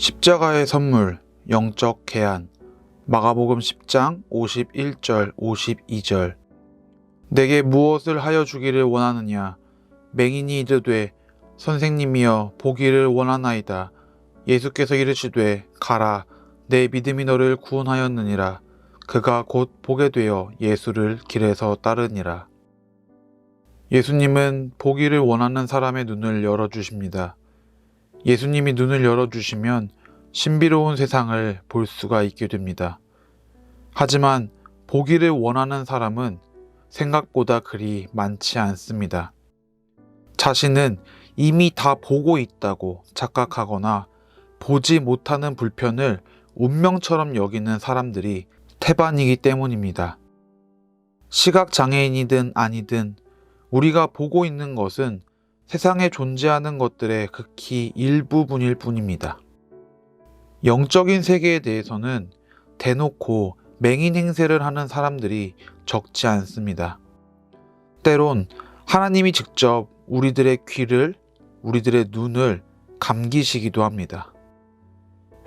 십자가의 선물, 영적 계한. 마가복음 10장 51절 52절. 내게 무엇을 하여 주기를 원하느냐? 맹인이 이르되 선생님이여 보기를 원하나이다. 예수께서 이르시되 가라 내 믿음이 너를 구원하였느니라. 그가 곧 보게 되어 예수를 길에서 따르니라. 예수님은 보기를 원하는 사람의 눈을 열어 주십니다. 예수님이 눈을 열어주시면 신비로운 세상을 볼 수가 있게 됩니다. 하지만 보기를 원하는 사람은 생각보다 그리 많지 않습니다. 자신은 이미 다 보고 있다고 착각하거나 보지 못하는 불편을 운명처럼 여기는 사람들이 태반이기 때문입니다. 시각장애인이든 아니든 우리가 보고 있는 것은 세상에 존재하는 것들의 극히 일부분일 뿐입니다. 영적인 세계에 대해서는 대놓고 맹인 행세를 하는 사람들이 적지 않습니다. 때론 하나님이 직접 우리들의 귀를, 우리들의 눈을 감기시기도 합니다.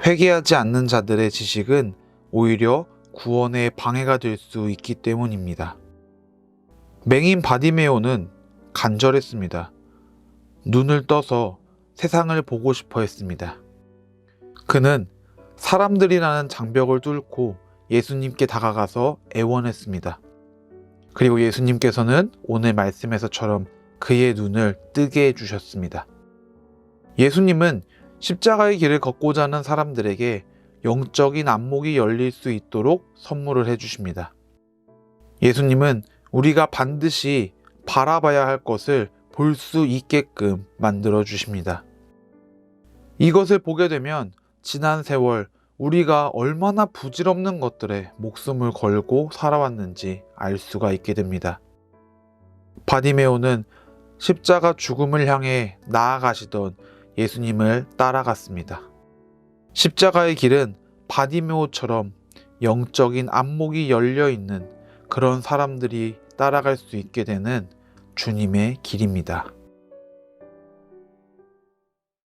회개하지 않는 자들의 지식은 오히려 구원에 방해가 될 수 있기 때문입니다. 맹인 바디메오는 간절했습니다. 눈을 떠서 세상을 보고 싶어 했습니다. 그는 사람들이라는 장벽을 뚫고 예수님께 다가가서 애원했습니다. 그리고 예수님께서는 오늘 말씀에서처럼 그의 눈을 뜨게 해주셨습니다. 예수님은 십자가의 길을 걷고자 하는 사람들에게 영적인 안목이 열릴 수 있도록 선물을 해주십니다. 예수님은 우리가 반드시 바라봐야 할 것을 볼 수 있게끔 만들어 주십니다. 이것을 보게 되면 지난 세월 우리가 얼마나 부질없는 것들에 목숨을 걸고 살아왔는지 알 수가 있게 됩니다. 바디메오는 십자가 죽음을 향해 나아가시던 예수님을 따라갔습니다. 십자가의 길은 바디메오처럼 영적인 안목이 열려 있는 그런 사람들이 따라갈 수 있게 되는 주님의 길입니다.